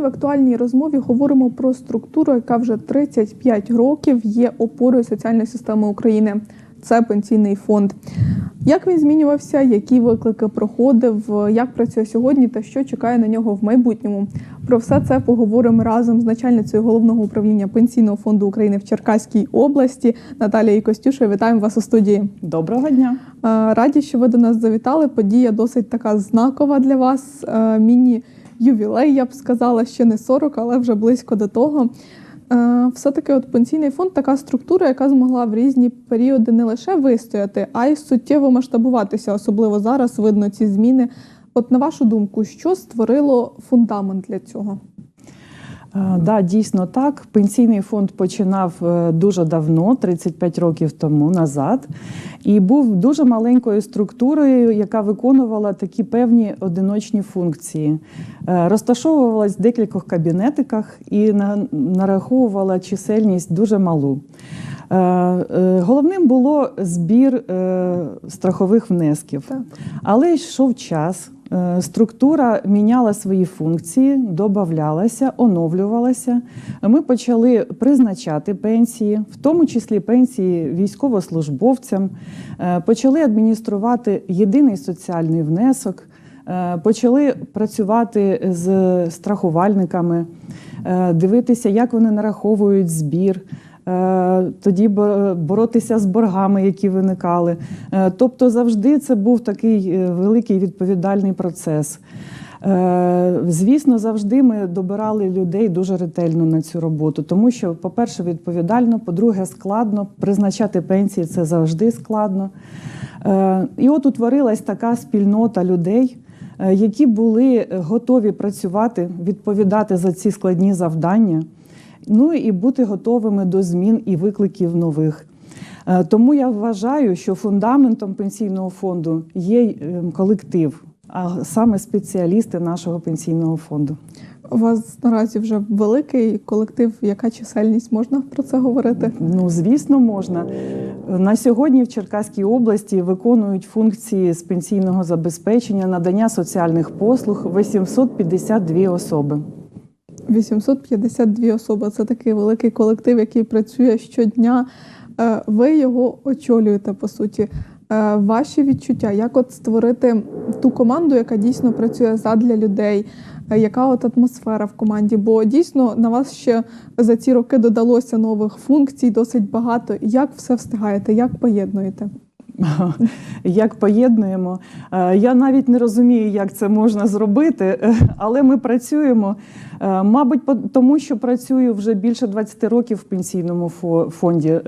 Сьогодні в актуальній розмові говоримо про структуру, яка вже 35 років є опорою соціальної системи України. Це пенсійний фонд. Як він змінювався, які виклики проходив, як працює сьогодні та що чекає на нього в майбутньому? Про все це поговоримо разом з начальницею головного управління пенсійного фонду України в Черкаській області Наталією Костюшою. Вітаємо вас у студії. Доброго дня. Е, Раді, що ви до нас завітали. Подія досить така знакова для вас. Е, Міні ювілей, я б сказала, ще не 40, але вже близько до того. Е, Все-таки от пенсійний фонд така структура, яка змогла в різні періоди не лише вистояти, а й суттєво масштабуватися. Особливо зараз видно ці зміни. От на вашу думку, що створило фундамент для цього? Да, дійсно так. Пенсійний фонд починав е, дуже давно, 35 років тому назад, і був дуже маленькою структурою, яка виконувала такі певні одиночні функції. Е, Розташовувалась в декількох кабінетиках і на- нараховувала чисельність дуже малу. Е, Головним було збір страхових внесків. Але йшов час, структура міняла свої функції, додавалася, оновлювалася. Ми почали призначати пенсії, в тому числі пенсії військовослужбовцям, е, почали адмініструвати єдиний соціальний внесок, е, почали працювати з страхувальниками, е, дивитися, як вони нараховують збір. Е, Тоді бо- боротися з боргами, які виникали. Е, Тобто, завжди це був такий е, великий відповідальний процес. Звісно, завжди ми добирали людей дуже ретельно на цю роботу, тому що, по-перше, відповідально, по-друге, складно. Призначати пенсії це завжди складно. І от утворилась така спільнота людей, які були готові працювати, відповідати за ці складні завдання. Ну і бути готовими до змін і викликів нових. Е, Тому я вважаю, що фундаментом пенсійного фонду є е, колектив, а саме спеціалісти нашого пенсійного фонду. У вас наразі вже великий колектив. Яка чисельність можна про це говорити? Ну, звісно, можна. На сьогодні в Черкаській області виконують функції з пенсійного забезпечення, надання соціальних послуг 852 особи. 852 особи. Це такий великий колектив, який працює щодня. Е, Ви його очолюєте по суті. Е, Ваші відчуття, як от створити ту команду, яка дійсно працює задля людей, Е, яка от атмосфера в команді? Бо дійсно на вас ще за ці роки додалося нових функцій, досить багато. Як все встигаєте, як поєднуєте? Як поєднуємо. Е, Я навіть не розумію, як це можна зробити, е, але ми працюємо. Е, Мабуть, тому що працюю вже більше 20 років в пенсійному фонді.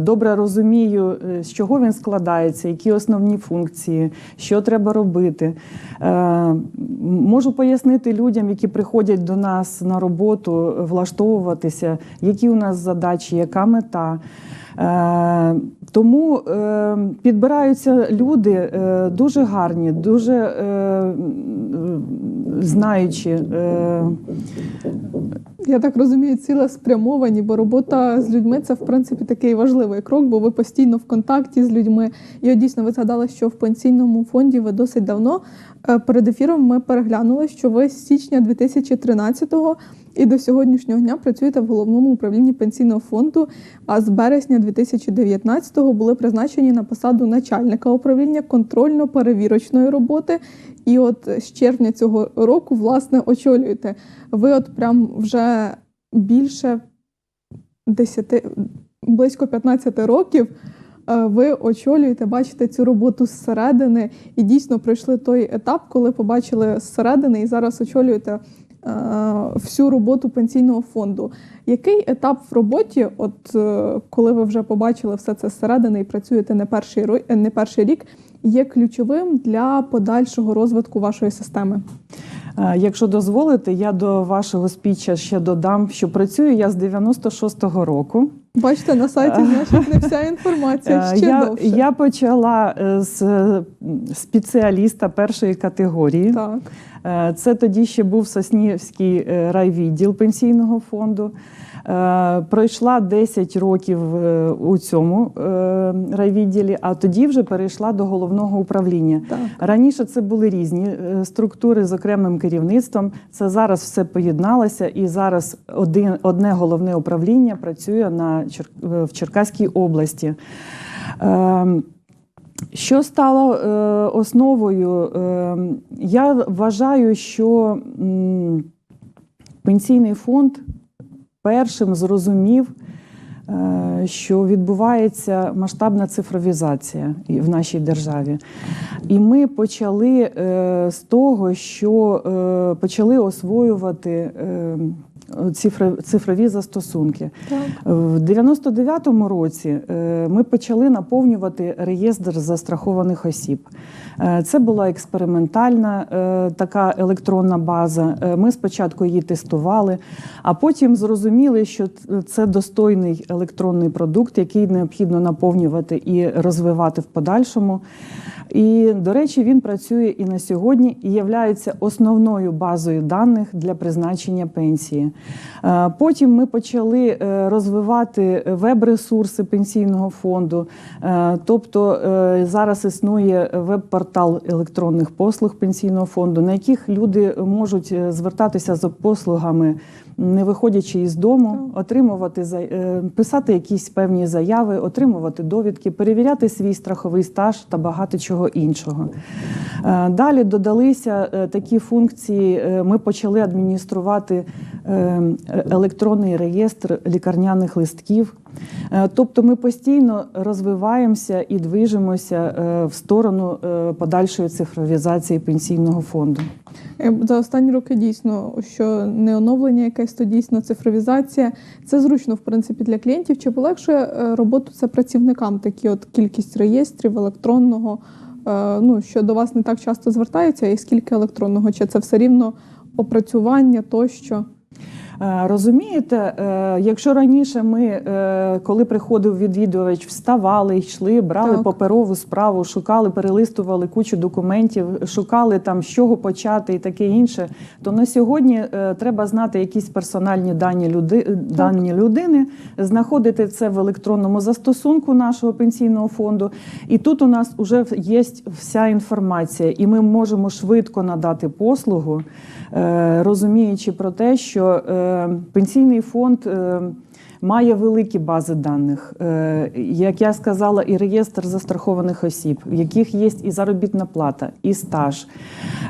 Добре розумію, з чого він складається, які основні функції, що треба робити. Можу пояснити людям, які приходять до нас на роботу, влаштовуватися, які у нас задачі, яка мета. Е, Тому е, підбираються люди е, дуже гарні, дуже знаючі. Я так розумію, цілеспрямовані, бо робота з людьми це в принципі такий важливий крок, бо ви постійно в контакті з людьми. І от дійсно ви згадали, що в пенсійному фонді ви досить давно. Перед ефіром ми переглянули, що ви з січня 2013-го і до сьогоднішнього дня працюєте в головному управлінні пенсійного фонду. А з березня 2019-го були призначені на посаду начальника управління контрольно-перевірочної роботи. І от з червня цього року, власне, очолюєте. Ви от прям вже більше 10, близько 15 років е, ви очолюєте, бачите цю роботу зсередини, і дійсно пройшли той етап, коли побачили зсередини, і зараз очолюєте всю роботу пенсійного фонду. Який етап в роботі, от е, коли ви вже побачили все це зсередини і працюєте не перший, е, не перший рік, є ключовим для подальшого розвитку вашої системи? е, Якщо дозволите, я до вашого спіча ще додам, що працюю я з 96-го року. Бачите, на сайті значить не вся інформація Е, ще я, довше. я почала е, з е, спеціаліста першої категорії. Так. Це тоді ще був Соснівський райвідділ пенсійного фонду. Пройшла 10 років у цьому райвідділі, а тоді вже перейшла до головного управління. Так. Раніше це були різні структури з окремим керівництвом. Це зараз все поєдналося, і зараз один, одне головне управління працює на в Черкаській області. Ем, що стало е, основою? Е, я вважаю, що пенсійний фонд першим зрозумів, е, що відбувається масштабна цифровізація в нашій державі. І ми почали е, з того, що почали освоювати е, цифро- цифрові застосунки. Так. В 99-му році е, ми почали наповнювати реєстр застрахованих осіб. Е, Це була експериментальна е, така електронна база. Ми спочатку її тестували, а потім зрозуміли, що це достойний електронний продукт, який необхідно наповнювати і розвивати в подальшому. І, до речі, він працює і на сьогодні і є основною базою даних для призначення пенсії. Е, Потім ми почали е, розвивати веб-ресурси пенсійного фонду. Е, Тобто зараз існує веб-портал електронних послуг пенсійного фонду, на яких люди можуть звертатися за послугами, не виходячи із дому, отримувати е, писати якісь певні заяви, отримувати довідки, перевіряти свій страховий стаж та багато чого іншого. Е, Далі додалися е, такі функції. Ми почали адмініструвати е, електронний реєстр лікарняних листків. Е, Тобто ми постійно розвиваємося і движемося е, в сторону е, подальшої цифровізації пенсійного фонду. За останні роки дійсно, що не оновлення якесь, то дійсно цифровізація. Це зручно, в принципі, для клієнтів. Чи полегшує роботу це працівникам? Такі от кількість реєстрів електронного, ну що до вас не так часто звертаються, і скільки електронного? Чи це все рівно опрацювання тощо? Е, Розумієте, е, якщо раніше ми, е, коли приходив відвідувач, вставали, йшли, брали Так. паперову справу, шукали, перелистували кучу документів, шукали там з чого почати і таке інше, то на сьогодні треба знати якісь персональні дані, люди, дані людини, знаходити це в електронному застосунку нашого пенсійного фонду. І тут у нас вже є вся інформація, і ми можемо швидко надати послугу, розуміючи про те, що пенсійний фонд. е, Має великі бази даних, Е, як я сказала, і реєстр застрахованих осіб, в яких є і заробітна плата, і стаж.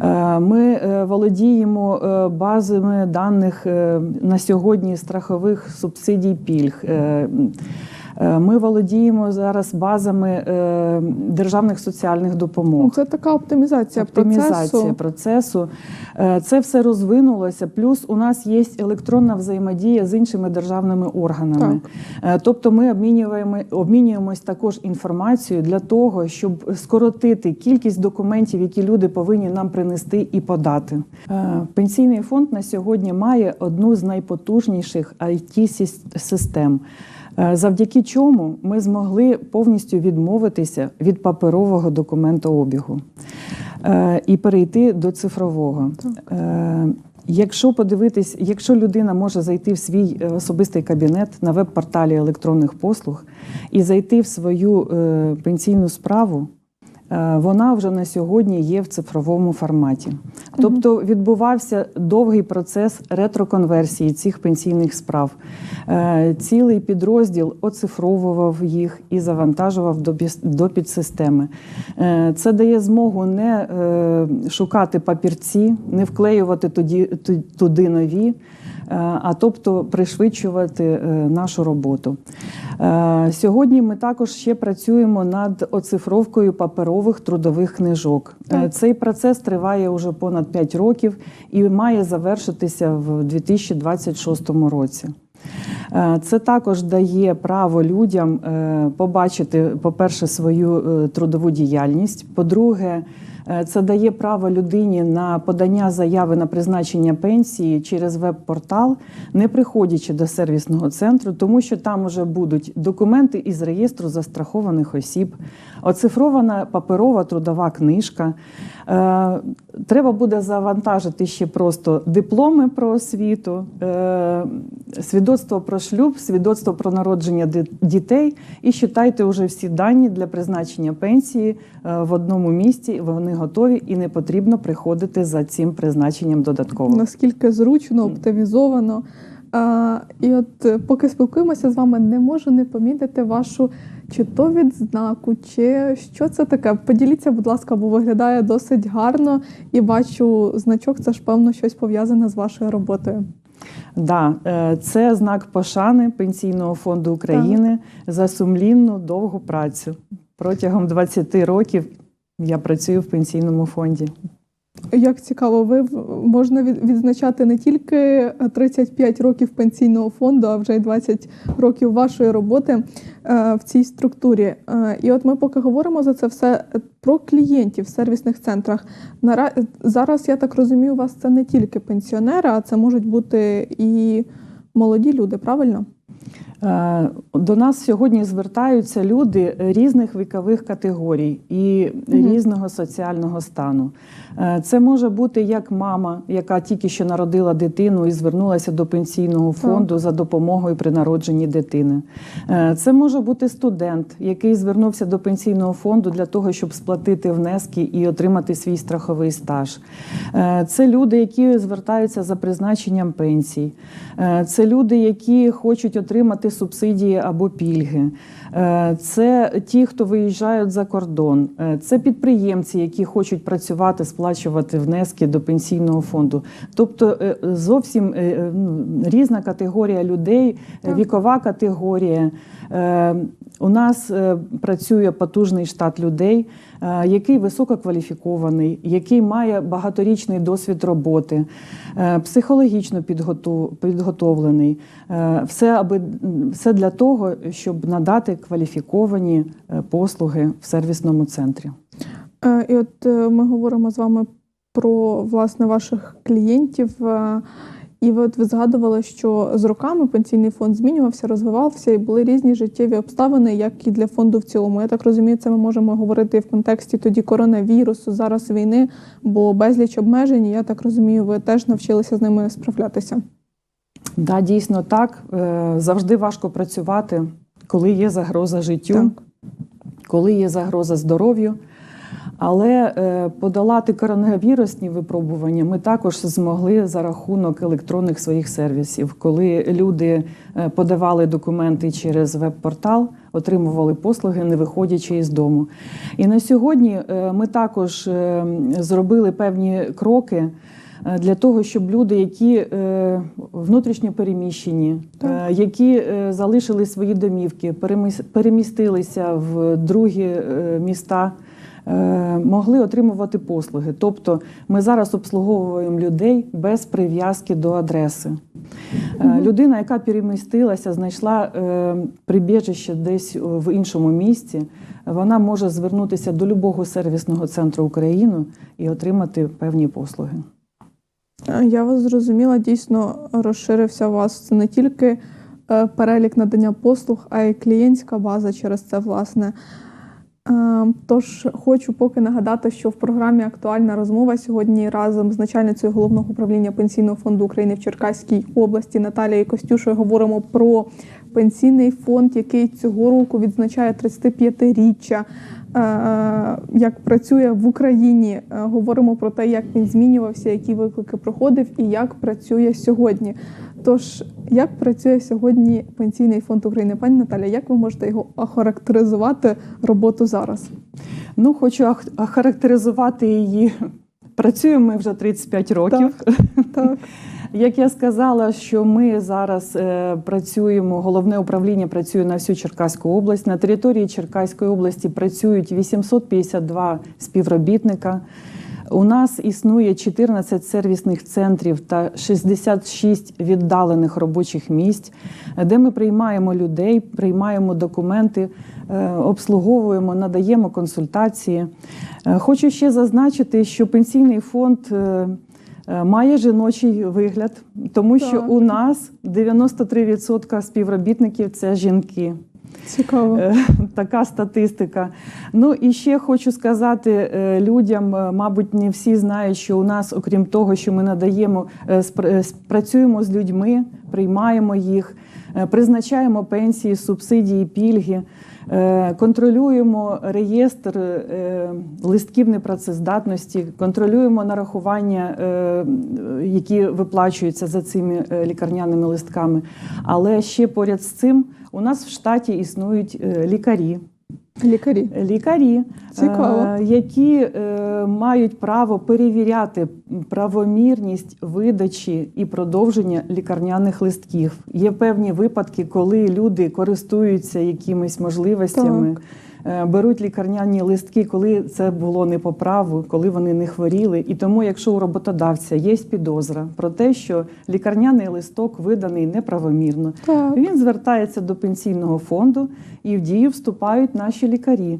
Е, Ми е, володіємо е, базами даних е, на сьогодні страхових субсидій пільг. Е, Ми володіємо зараз базами е, державних соціальних допомог. Ну, це така оптимізація, Оптимізація процесу. процесу. Е, Це все розвинулося. Плюс у нас є електронна взаємодія з іншими державними органами. Е, Тобто ми обмінюємо обмінюємось також інформацією для того, щоб скоротити кількість документів, які люди повинні нам принести і подати. Пенсійний фонд на сьогодні має одну з найпотужніших it систем завдяки чому ми змогли повністю відмовитися від паперового документообігу е, і перейти до цифрового. Е, Якщо подивитись, якщо людина може зайти в свій е, особистий кабінет на веб-порталі електронних послуг і зайти в свою е, пенсійну справу, е, вона вже на сьогодні є в цифровому форматі. Тобто відбувався довгий процес ретроконверсії цих пенсійних справ. Е, Цілий підрозділ оцифровував їх і завантажував до підсистеми. Е, Це дає змогу не е, шукати папірці, не вклеювати туди нові. Е, А тобто пришвидшувати е, нашу роботу. Е, Сьогодні ми також ще працюємо над оцифровкою паперових трудових книжок. Так. Цей процес триває вже понад 5 років і має завершитися в 2026 році. Це також дає право людям побачити, по-перше, свою трудову діяльність. По-друге, Це дає право людині на подання заяви на призначення пенсії через веб-портал, не приходячи до сервісного центру, тому що там вже будуть документи із реєстру застрахованих осіб, оцифрована паперова трудова книжка. Е, Треба буде завантажити ще просто дипломи про освіту, е, свідоцтво про шлюб, свідоцтво про народження дітей і считайте вже всі дані для призначення пенсії е, в одному місці. Вони готові і не потрібно приходити за цим призначенням додатково. Наскільки зручно, оптимізовано. А, і от е, поки спілкуємося з вами, не можу не помітити вашу чи то відзнаку, чи що це таке. Поділіться, будь ласка, бо виглядає досить гарно і бачу значок. Це ж певно щось пов'язане з вашою роботою. Да, е, це знак пошани Пенсійного фонду України за сумлінну довгу працю. Протягом 20 років я працюю в пенсійному фонді. Як цікаво, ви можна відзначати не тільки 35 років пенсійного фонду, а вже й 20 років вашої роботи е, в цій структурі. Е, І от ми поки говоримо за це все про клієнтів в сервісних центрах. Зараз я так розумію, у вас це не тільки пенсіонери, а це можуть бути і молоді люди, правильно? Е, До нас сьогодні звертаються люди різних вікових категорій і різного соціального стану. Е, Це може бути як мама, яка тільки що народила дитину і звернулася до пенсійного фонду за допомогою при народженні дитини. Е, Це може бути студент, який звернувся до пенсійного фонду для того, щоб сплатити внески і отримати свій страховий стаж. Це люди, які звертаються за призначенням пенсій. Це люди, які хочуть отримати субсидії або пільги. Е, Це ті, хто виїжджають за кордон. Е, Це підприємці, які хочуть працювати, сплачувати внески до пенсійного фонду. Тобто е, зовсім ну, різна категорія людей, вікова категорія. У нас е, працює потужний штат людей, е, який висококваліфікований, який має багаторічний досвід роботи, е, психологічно підготов- підготовлений. Все, аби, все для того, щоб надати кваліфіковані послуги в сервісному центрі. І от ми говоримо з вами про власне ваших клієнтів. І ви от ви згадували, що з роками пенсійний фонд змінювався, розвивався, і були різні життєві обставини, як і для фонду в цілому. Я так розумію, це ми можемо говорити в контексті тоді коронавірусу, зараз війни, бо безліч обмежень. Я так розумію, ви теж навчилися з ними справлятися. Да, дійсно так. Е, Завжди важко працювати, коли є загроза життю. Так. коли є загроза здоров'ю. Але е, подолати коронавірусні випробування ми також змогли за рахунок електронних своїх сервісів, коли люди е, подавали документи через веб-портал, отримували послуги, не виходячи із дому. І на сьогодні е, ми також зробили певні кроки. Для того щоб люди, які внутрішньо переміщені, Так. які залишили свої домівки, переміс- перемістилися в другі міста, могли отримувати послуги. Тобто ми зараз обслуговуємо людей без прив'язки до адреси. Е, Людина, яка перемістилася, знайшла е, прибіжище десь в іншому місці, вона може звернутися до любого сервісного центру України і отримати певні послуги. Е, Я вас зрозуміла, дійсно розширився у вас не тільки е, перелік надання послуг, а й клієнтська база через це, власне. Е, Тож хочу поки нагадати, що в програмі Актуальна розмова сьогодні разом з начальницею головного управління Пенсійного фонду України в Черкаській області Наталією Костюшою говоримо про пенсійний фонд, який цього року відзначає 35-річчя. е, Як працює в Україні, Е, говоримо про те, як він змінювався, які виклики проходив і як працює сьогодні. Тож, як працює сьогодні Пенсійний фонд України, пані Наталя, як ви можете його охарактеризувати роботу зараз? Ну, хочу охарактеризувати її. Працюємо ми вже 35 років. Так, Як я сказала, що ми зараз е, працюємо, головне управління працює на всю Черкаську область. На території Черкаської області працюють 852 співробітника. У нас існує 14 сервісних центрів та 66 віддалених робочих місць, де ми приймаємо людей, приймаємо документи, е, обслуговуємо, надаємо консультації. Е, Хочу ще зазначити, що пенсійний фонд. е, Має жіночий вигляд, тому що Так. у нас 93% співробітників це жінки. Цікаво. Е, Така статистика. Ну і ще хочу сказати е, людям, е, мабуть, не всі знають, що у нас, окрім того, що ми надаємо, працюємо з людьми, приймаємо їх, призначаємо пенсії, субсидії, пільги. Контролюємо реєстр листків непрацездатності, контролюємо нарахування, які виплачуються за цими лікарняними листками. Але ще поряд з цим у нас в штаті існують е, лікарі. Лікарі. Лікарі, Цікаво. е, які е, мають право перевіряти правомірність видачі і продовження лікарняних листків. Є певні випадки, коли люди користуються якимись можливостями. е, Беруть лікарняні листки, коли це було не по праву, коли вони не хворіли. І тому, якщо у роботодавця є підозра про те, що лікарняний листок виданий неправомірно, Так. він звертається до пенсійного фонду і в дію вступають наші лікарі.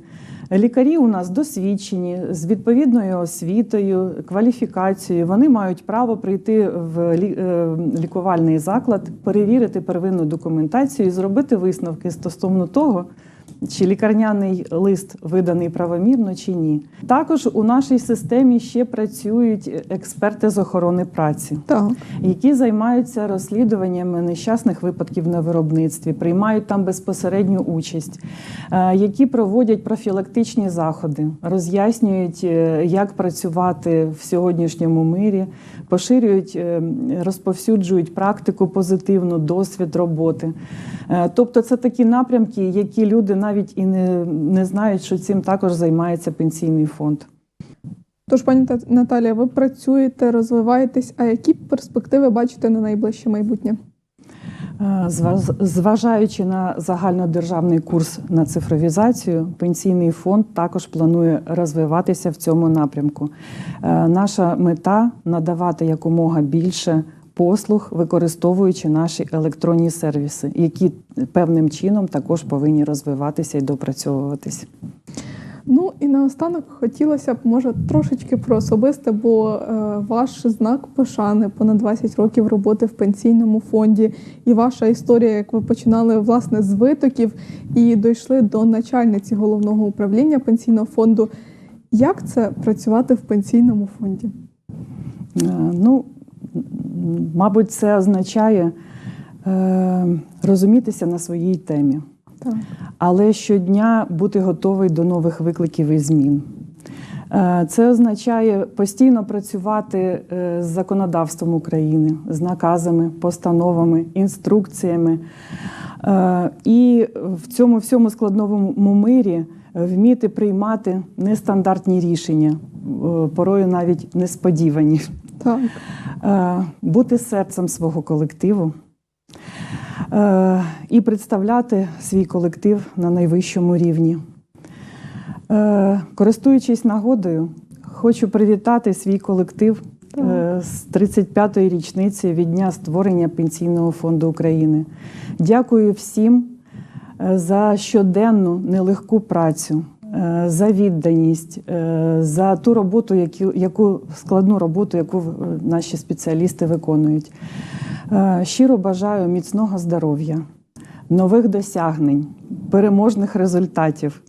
Лікарі у нас досвідчені з відповідною освітою, кваліфікацією. Вони мають право прийти в е, лікувальний заклад, перевірити первинну документацію і зробити висновки стосовно того, чи лікарняний лист виданий правомірно чи ні. Також у нашій системі ще працюють експерти з охорони праці Так. які займаються розслідуваннями нещасних випадків на виробництві, приймають там безпосередню участь, е, які проводять профілактичні заходи, роз'яснюють, е, як працювати в сьогоднішньому мирі, поширюють, е, розповсюджують практику позитивну, досвід роботи. Тобто, це такі напрямки, які люди навіть і не, не знають, що цим також займається пенсійний фонд. Тож, пані Та- Наталія, ви працюєте, розвиваєтесь. А які перспективи бачите на найближче майбутнє? Е, Зважаючи на загальнодержавний курс на цифровізацію, пенсійний фонд також планує розвиватися в цьому напрямку. Е, Наша мета надавати якомога більше послуг, використовуючи наші електронні сервіси, які певним чином також повинні розвиватися і допрацьовуватися. Ну і наостанок хотілося б, може, трошечки про особисте, бо е, ваш знак пошани понад 20 років роботи в пенсійному фонді, і ваша історія, як ви починали власне з витоків і дійшли до начальниці головного управління пенсійного фонду. Як це працювати в пенсійному фонді? Е, Ну, мабуть, це означає е, розумітися на своїй темі. Так. але щодня бути готовий до нових викликів і змін. Е, Це означає постійно працювати е, з законодавством України, з наказами, постановами, інструкціями. Е, І в цьому всьому складному мирі вміти приймати нестандартні рішення, е, порою навіть несподівані. Так. Е, бути серцем свого колективу е, і представляти свій колектив на найвищому рівні. Користуючись нагодою, хочу привітати свій колектив е, з 35-ї річниці від дня створення Пенсійного фонду України. Дякую всім за щоденну нелегку працю, е, за відданість, е, за ту роботу, яку, яку складну роботу, яку е, наші спеціалісти виконують. Е, Щиро бажаю міцного здоров'я, нових досягнень, переможних результатів.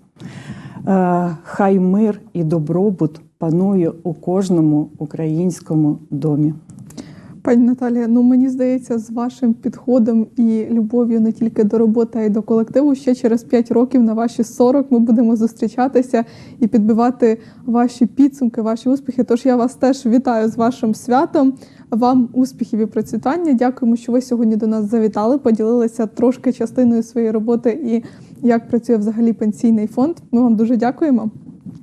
Е, Хай мир і добробут панує у кожному українському домі. Пані Наталія, ну мені здається, з вашим підходом і любов'ю не тільки до роботи, а й до колективу, ще через 5 років на ваші 40 ми будемо зустрічатися і підбивати ваші підсумки, ваші успіхи. Тож я вас теж вітаю з вашим святом. Вам успіхів і процвітання. Дякуємо, що ви сьогодні до нас завітали, поділилися трошки частиною своєї роботи і як працює взагалі пенсійний фонд. Ми вам дуже дякуємо.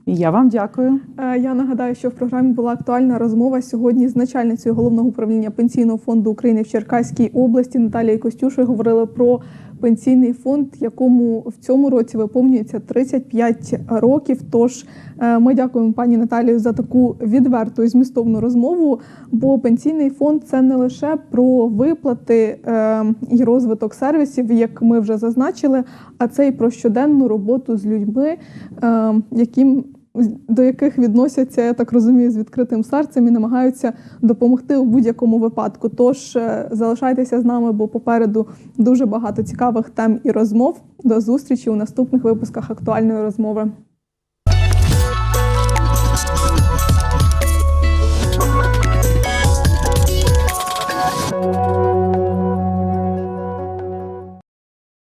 Я вам дякую. Е, Я нагадаю, що в програмі була актуальна розмова сьогодні з начальницею головного управління пенсійного фонду України в Черкаській області Наталією Костюшою. Говорили про пенсійний фонд, якому в цьому році виповнюється 35 років. Тож е, ми дякуємо пані Наталію за таку відверту і змістовну розмову. Бо пенсійний фонд це не лише про виплати е, і розвиток сервісів, як ми вже зазначили, а це і про щоденну роботу з людьми, е, яким до яких відносяться, я так розумію, з відкритим серцем і намагаються допомогти у будь-якому випадку. Тож е, залишайтеся з нами, бо попереду дуже багато цікавих тем і розмов. До зустрічі у наступних випусках актуальної розмови.